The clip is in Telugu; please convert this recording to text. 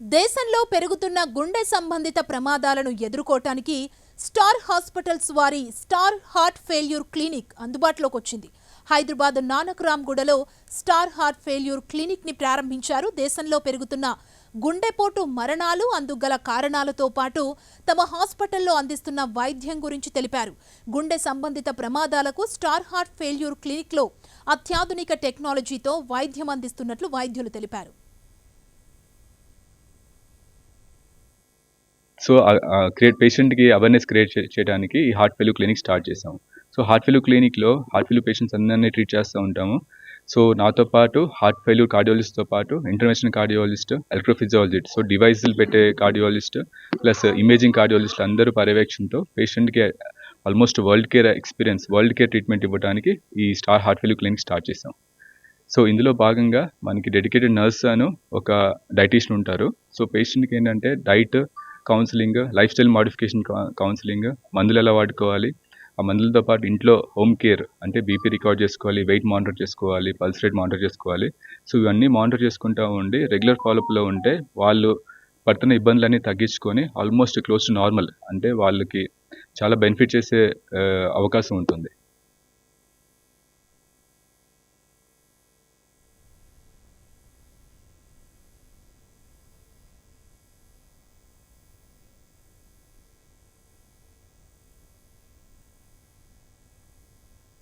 దేశంలో పెరుగుతున్న గుండె సంబంధిత ప్రమాదాలను ఎదుర్కోవటానికి స్టార్ హాస్పిటల్స్ వారి స్టార్ హార్ట్ ఫెయిల్యూర్ క్లినిక్ అందుబాటులోకి వచ్చింది. హైదరాబాద్ నానక్రామ్గూడలో స్టార్ హార్ట్ ఫెయిల్యూర్ క్లినిక్ని ప్రారంభించారు. దేశంలో పెరుగుతున్న గుండెపోటు మరణాలు అందుగల కారణాలతో పాటు తమ హాస్పిటల్లో అందిస్తున్న వైద్యం గురించి తెలిపారు. గుండె సంబంధిత ప్రమాదాలకు స్టార్ హార్ట్ ఫెయిల్యూర్ క్లినిక్లో అత్యాధునిక టెక్నాలజీతో వైద్యం అందిస్తున్నట్లు వైద్యులు తెలిపారు. సో క్రియేట్ పేషెంట్కి అవేర్నెస్ క్రియేట్ చేయడానికి ఈ హార్ట్ ఫెయిల్ క్లినిక్ స్టార్ట్ చేసాం సో హార్ట్ ఫెయిల్ క్లినిక్లో హార్ట్ ఫెయిల్ పేషెంట్స్ అందరినీ ట్రీట్ చేస్తూ ఉంటాము. సో నాతో పాటు హార్ట్ ఫెయిల్ కార్డియాలజిస్ట్తో పాటు ఇంటర్నేషనల్ కార్డియాలజిస్ట్ ఎలక్ట్రోఫిజియాలజిస్ట్ సో డివైజులు పెట్టే కార్డియాలజిస్ట్ ప్లస్ ఇమేజింగ్ కార్డియాలజిస్ట్ అందరూ పర్యవేక్షణతో పేషెంట్కి almost world care experience world care treatment ఇవ్వడానికి ఈ star heart fail clinic start చేసాం సో ఇందులో భాగంగా మనకి డెడికేటెడ్ నర్స్ అను ఒక డైటీషియన్ ఉంటారు. సో పేషెంట్కి ఏంటంటే diet counselling lifestyle modification counselling మందులు ఎలా వాడుకోవాలి? ఆ మందులతో పాటు ఇంట్లో హోమ్ కేర్ అంటే బీపీ రికార్డ్ చేసుకోవాలి వెయిట్ మానిటర్ చేసుకోవాలి పల్స్ రేట్ మానిటర్ చేసుకోవాలి. సో ఇవన్నీ మానిటర్ చేసుకుంటూ ఉండి రెగ్యులర్ ఫాలోఅప్లో ఉంటే వాళ్ళు పడుతున్న ఇబ్బందులన్నీ తగ్గించుకొని ఆల్మోస్ట్ క్లోజ్ టు నార్మల్ అంటే వాళ్ళకి చాలా బెనిఫిట్ చేసే అవకాశం ఉంటుంది.